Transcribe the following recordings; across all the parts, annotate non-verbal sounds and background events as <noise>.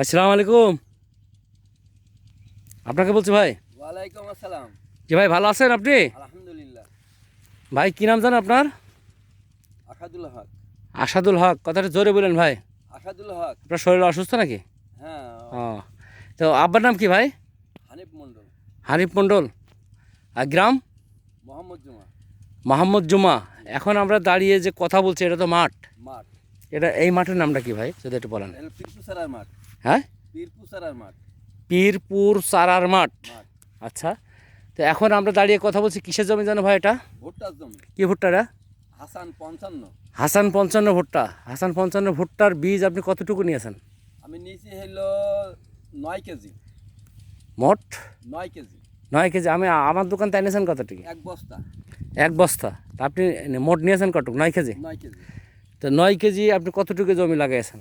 আসসালামু আলাইকুম। আপনাকে বলছি ভাই। ওয়ালাইকুম আসসালাম। জি ভাই ভালো আছেন আপনি? আলহামদুলিল্লাহ। ভাই কী নাম জানেন আপনার? আসাদুল হক। আসাদুল হক কথাটা জোরে বলেন ভাই। আসাদুল হক। আপনার শরীর অসুস্থ নাকি? হ্যাঁ। ও তো আব্বার নাম কি ভাই? হানিফ মন্ডল হানিফ মণ্ডল। আর গ্রাম? মোহাম্মদ জুমা। মোহাম্মদ জুমা। এখন আমরা দাঁড়িয়ে যে কথা বলছি এটা তো মাঠ। মাঠ। এটা এই মাঠের নামটা কি ভাই? যদি একটু বলেন। মাঠ। হ্যাঁ? মাঠ। পীরপুর সারার মাঠ। মাঠ। আচ্ছা তো এখন আমরা দাঁড়িয়ে কথা বলছি কিসের জমি জানো ভাই এটা? ভুট্টার জমি। কি ভুট্টাটা হাসান পঞ্চান্ন। হাসান পঞ্চান্ন ভুট্টা। হাসান পঞ্চান্ন ভুট্টার বীজ আপনি কতটুকু নিয়েছেন? আমি নিয়েছি হলো নয় কেজি। মোট? নয় কেজি। নয় কেজি। আমি আমার দোকান তাই নিয়েছেন কতটুকু? এক বস্তা। এক বস্তা। তা আপনি মোট নিয়েছেন কতটুকু? নয় কেজি? নয় কেজি। তো নয় কেজি আপনি কতটুকু জমি লাগাইছেন?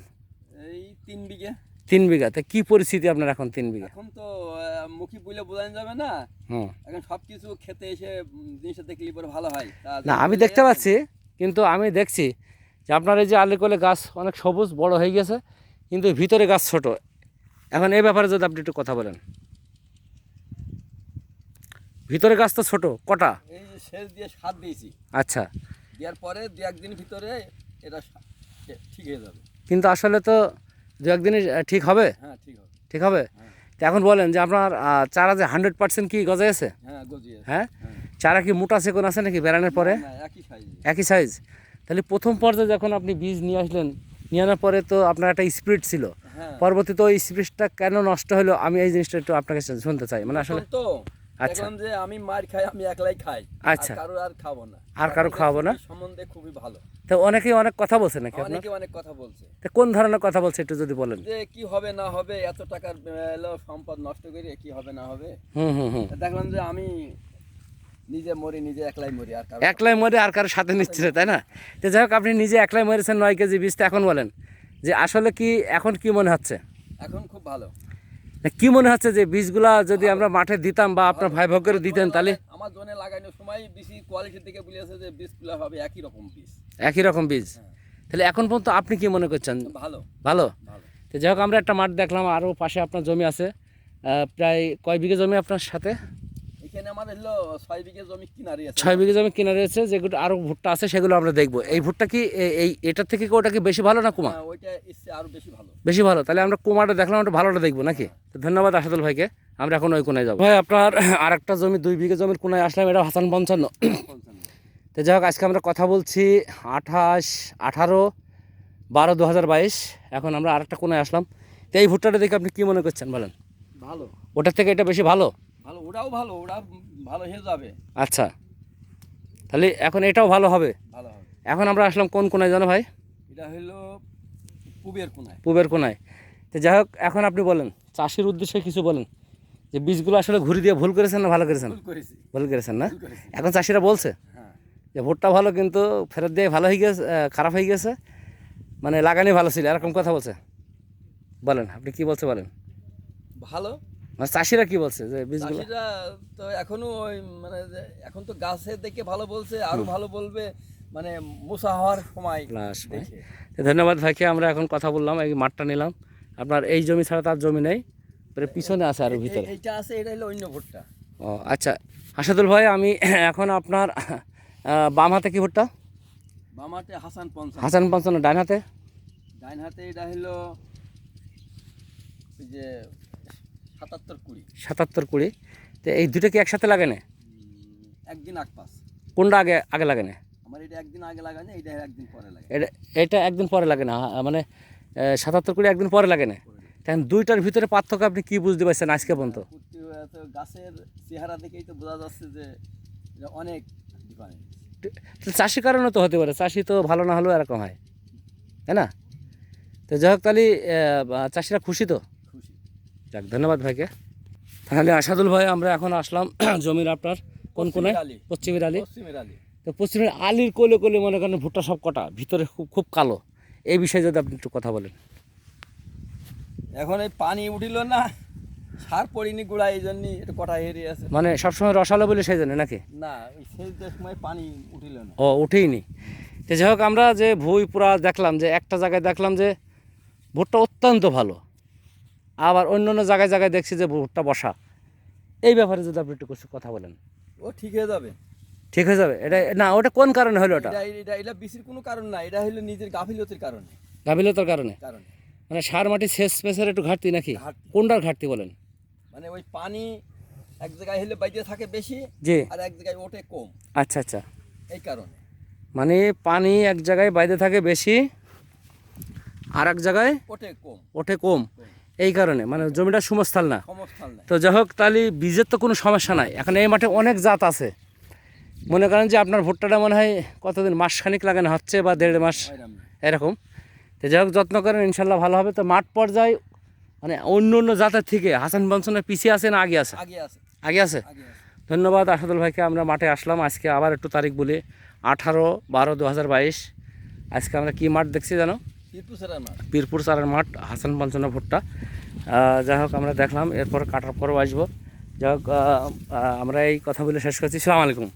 এই তিন বিঘে। তিন বিঘা তা কি পরিস্থিতি আপনার এখন তিন বিঘা? এখন তো মুখী বলে বোঝানো যাবে না। এখন সব কিছু খেতে এসে জিনিসটা দেখলে পরে ভালো হয়। না আমি দেখতে পাচ্ছি কিন্তু আমি দেখছি যে আপনার এই যে আলিকলে গাছ অনেক সবুজ বড় হয়ে গেছে কিন্তু ভিতরে গাছ ছোট। এখন এই ব্যাপারে যদি আপনি একটু কথা বলেন। ভিতরে গাছ তো ছোট কটা? এই যে সেচ দিয়ে সার দিয়েছি। আচ্ছা। দেওয়ার পরে দু একদিন ভিতরে এটা ঠিক হয়ে যাবে। কিন্তু আসলে তো দু একদিনে ঠিক হবে? হ্যাঁ ঠিক হবে। ঠিক হবে? তো এখন বলেন যে আপনার চারা যে হান্ড্রেড পার্সেন্ট কি গজে আছে? হ্যাঁ হ্যাঁ? হ্যাঁ। চারা কি মোটা সেকোন আছে নাকি বেড়ানোর পরে? একই সাইজ তাহলে প্রথম পর্যায়ে যখন আপনি বীজ নিয়ে আসলেন নিয়ে আনার পরে তো আপনার একটা স্পিড ছিল। হ্যাঁ। পরবর্তীতে ওই স্পিডটা কেন নষ্ট হলো? আমি এই জিনিসটা একটু আপনার কাছে শুনতে চাই। মানে আসলে তো। আচ্ছা। দেখলাম যে আমি মার খাই আমি একলাই খাই। আচ্ছা। আর কারও আর খাব না। আর কারও খাওয়াবো না? সম্বন্ধে খুবই ভালো। তো অনেকেই অনেক কথা বলছে নাকি অনেকে অনেক কথা বলছে। তো কোন ধরনের কথা বলছে একটু যদি বলেন? যে কি হবে না হবে এত টাকার সম্পদ নষ্ট করে কি হবে না হবে? হুম হুম হুম। দেখলাম যে আমি নিজে মরি নিজে একলাই মরি আর কারও একলাই মরে আর কারোর সাথে নিচ্ছে তাই না? তো যাই হোক আপনি নিজে একলাই মরেছেন নয় কেজি বীজটা এখন বলেন। যে আসলে কি এখন কি মনে হচ্ছে? এখন খুব ভালো। কি মনে হচ্ছে যে বীজগুলা যদি আমরা মাঠে দিতাম বা আপনার ভাই ভাগ করে দিতেন তাহলে? আমার জন্য লাগানোর সময় বেশি কোয়ালিটি থেকে বলেছে যে বীজগুলা হবে একই রকম বীজ। একই রকম বীজ? হ্যাঁ। তাহলে এখন পর্যন্ত আপনি কি মনে করছেন? ভালো। ভালো? ভালো। তো যাই হোক আমরা একটা মাঠ দেখলাম আরও পাশে আপনার জমি আছে। প্রায় কয় বিঘে জমি আপনার সাথে? এখানে আমাদের হলো ছয় বিঘে জমি কিনারে আছে। ছয় বিঘে জমি কিনা রয়েছে যেগুলো আরও ভুট্টা আছে সেগুলো আমরা দেখব। এই ভুট্টা কি এ- এই এটার থেকে কি ওটা কি বেশি ভালো না কুমা? হ্যাঁ, ওইটা ইচ্ছে আরও বেশি ভালো। বেশি ভালো। তাহলে আমরা কুমারটা দেখলাম ওটা ভালোটা দেখব নাকি? তো ধন্যবাদ আসাদুল ভাইকে। আমরা এখন ওই কোনায় যাব। ভাই আপনার <clears throat> আর একটা জমি দুই বিঘে জমির কোনায় আসলাম এটা হাসান পঞ্চান্ন। তো যাই হোক আজকে আমরা কথা বলছি আঠাশ আঠারো বারো দু হাজার বাইশ। এখন আমরা আরেকটা কোনায় আসলাম। তো এই ভুট্টাটা দেখে আপনি কী মনে করছেন বলেন? ভালো। ওটার থেকে এটা বেশি ভালো? ওটাও ভালো ওটা ভালো হয়ে যাবে। আচ্ছা। তাহলে এখন এটাও ভালো হবে? ভালো হবে। এখন আমরা আসলাম কোন কোনায় জানো ভাই? এটা হলো পুবের কোনায়। পুবের কোনায়। তো যাই হোক এখন আপনি বলেন চাষির উদ্দেশ্যে কিছু বলেন। যে বীজগুলো আসলে ঘুরি দিয়ে ভুল করেছেন না ভালো করেছেন? ভুল ভুল করেছেন না? এখন চাষিরা বলছে হ্যাঁ। যে ভুট্টা ভালো কিন্তু ফেরত দিয়ে ভালো হয়ে গেছে খারাপ হয়ে গেছে। মানে লাগানি ভালো ছিল এরকম কথা বলছে। বলেন আপনি কি বলছে বলেন? ভালো? মানে চাষিরা কি বলছে যে বীজগুলো? চাষিরা তো এখনও ওই মানে এখন তো গাছে দেখে ভালো বলছে আরও ভালো বলবে মানে মোসা হওয়ার সময় ধন্যবাদ ভাইকে আমরা এখন কথা বললাম এই মাঠটা নিলাম। আপনার এই জমি ছাড়া তার জমি নেই পিছনে আছে আরও ভিতরে। এইটা আছে এটা হলো অন্য ভুট্টা। ও আচ্ছা। আসাদুল ভাই আমি এখন আপনার বাম হাতে কি ভুট্টা? বাম হাতে হাসান পঞ্চাশ হাসান পঞ্চান্ন ডান হাতে? ডাইন হাতে এটা হলো যে সাতাত্তর কুড়ি। সাতাত্তর কুড়ি। তো এই দুটো কি একসাথে লাগে না একদিন আগ পাস। কোনটা আগে আগে লাগে না আমার এটা একদিন আগে লাগানো এটা একদিন পরে লাগে। এটা এটা একদিন পরে লাগে না মানে সাতাত্তর কুড়ি একদিন পরে লাগে। না তখন দুইটার ভিতরে পার্থক্য আপনি কি বুঝতে পারছেন আজকে পর্যন্ত? গাছের চেহারা দেখেই তো বোঝা যাচ্ছে যে অনেক চাষি কারণে তো হতে পারে চাষি তো ভালো না হলেও এরকম হয়। তাই না? তো যাই হোক তাহলে চাষিরা খুশি তো? যাক ধন্যবাদ ভাইকে। তাহলে আসাদুল ভাই আমরা এখন আসলাম <clears throat> জমির আপনার কোন কোনায় পশ্চিমের আলী। পশ্চিমের আলী। তো পশ্চিমের আলির কোলে কোলে মনে করেন ভুট্টা সব কটা ভিতরে খুব খুব কালো। এই বিষয়ে যদি আপনি একটু কথা বলেন। এখন এই পানি উঠিল না সার পড়িনি গুড়া এই জন্যই একটু কটা হেরিয়ে আছে। মানে সবসময় রসালো বলে সেই জন্য নাকি? না যে সময় পানি উঠিল না। ও উঠেইনি। তো যাই হোক আমরা যে ভুই পুরা দেখলাম যে একটা জায়গায় দেখলাম যে ভুট্টা অত্যন্ত ভালো। আবার অন্য অন্য জায়গায় জায়গায় দেখছি যে ভুট্টা বসা। এই ব্যাপারে যদি আপনি একটু কিছু কথা বলেন। ও ঠিক হয়ে যাবে। ঠিক হয়ে যাবে? এটা না ওটা কোন কারণে হলো ওটা এটা এটা এটা বিসির কোনো কারণ না এটা হলো নিজের গাফিলতির কারণে। গাভিলতার কারণে? কারণে। মানে সার মাটি শেষ স্পেসের একটু ঘাটতি নাকি। কোনটার ঘাটতি বলেন? মানে ওই পানি এক জায়গায় হলে বাইরে থাকে বেশি জি। আর এক জায়গায় ওঠে কম। আচ্ছা আচ্ছা। এই কারণে। মানে পানি এক জায়গায় বাইরে থাকে বেশি আর এক জায়গায় ওঠে কম। ওঠে কম। এই কারণে মানে জমিটা সমস্থল না। তো যাই হোক তাহলে বীজের তো কোনো সমস্যা নাই। এখন এই মাঠে অনেক জাত আছে। মনে করেন যে আপনার ভুট্টাটা মনে হয় কতদিন মাস খানিক লাগানো হচ্ছে বা দেড় মাস এরকম। তো যাই হোক যত্ন করেন ইনশাল্লাহ ভালো হবে। তো মাঠ পর্যায়ে মানে অন্য অন্য জাতের থেকে হাসান বংশনের পিছিয়ে আছে না আগে আছে? আগে আছে। ধন্যবাদ আসাদুল ভাইকে। আমরা মাঠে আসলাম। আজকে আবার একটু তারিখ বলি আঠারো বারো দু হাজার বাইশ। আজকে আমরা কি মাঠ দেখছি জানো? পীরপুর সারের মাঠ? হাসান পঞ্চনা ভুট্টা। যাই হোক আমরা দেখলাম এরপর কাটার পরও আসব। যাই হোক আমরা এই কথা বলে শেষ করছি। সালাম আলাইকুম।